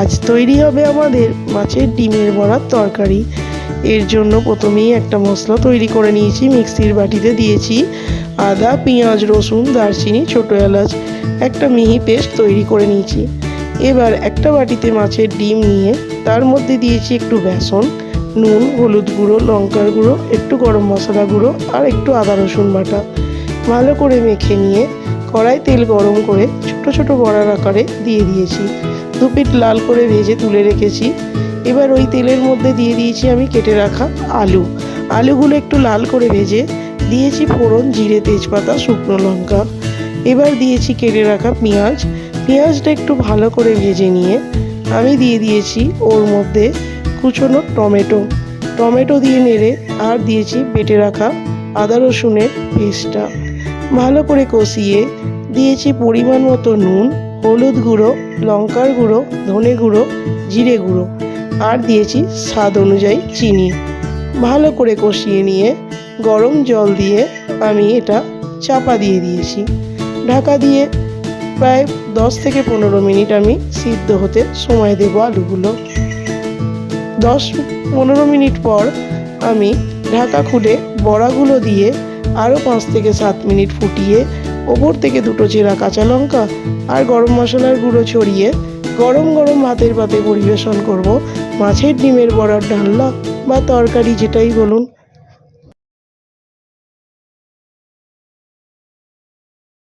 আজ তৈরি হবে আমাদের মাছের ডিমের বড়ার তরকারি। এর জন্য প্রথমেই একটা মশলা তৈরি করে নিয়েছি, মিক্সির বাটিতে দিয়েছি আদা, পেঁয়াজ, রসুন, দারচিনি, ছোটো এলাচ, একটা মিহি পেস্ট তৈরি করে নিয়েছি। এবার একটা বাটিতে মাছের ডিম নিয়ে তার মধ্যে দিয়েছি একটু বেসন, নুন, হলুদ গুঁড়ো, লঙ্কার গুঁড়ো, একটু গরম মশলা গুঁড়ো আর একটু আদা, রসুন বাটা। ভালো করে মেখে নিয়ে কড়াই তেল গরম করে ছোট ছোট বড়ার আকারে দিয়ে দিয়েছি। দু পিঠ লাল করে ভেজে তুলে রেখেছি। এবার ওই তেলের মধ্যে দিয়ে দিয়েছি আমি কেটে রাখা আলু। আলুগুলো একটু লাল করে ভেজে দিয়েছি ফোড়ন, জিরে, তেজপাতা, শুকনো লঙ্কা। এবার দিয়েছি কেটে রাখা পেঁয়াজ। পেঁয়াজটা একটু ভালো করে ভেজে নিয়ে আমি দিয়ে দিয়েছি ওর মধ্যে কুচনো টমেটো। টমেটো দিয়ে নেড়ে আর দিয়েছি বেটে রাখা আদা রসুনের পেস্টটা। ভালো করে কষিয়ে দিয়েছি পরিমাণ মতো নুন। হলুদ গুঁড়ো, লঙ্কার গুঁড়ো, ধনে গুঁড়ো, জিরে গুঁড়ো। আর দিয়েছি স্বাদ অনুযায়ী চিনি। ভালো করে কষিয়ে নিয়ে গরম জল দিয়ে আমি এটা চাপা দিয়ে দিয়েছি। ঢাকা দিয়ে প্রায় দশ থেকে পনেরো মিনিট আমি সিদ্ধ হতে সময় দেবো আলুগুলো। দশ, পনেরো মিনিট পর আমি ঢাকা খুলে বড়াগুলো দিয়ে আরও পাঁচ থেকে সাত মিনিট ফুটিয়ে ওপর থেকে দুটো চেরা কাঁচা লঙ্কা আর গরম মশলার গুঁড়ো ছড়িয়ে গরম গরম ভাতের পাতে পরিবেশন করব। মাছের ডিমের বড়ার ডালনা বা তরকারি যেটাই বলুন।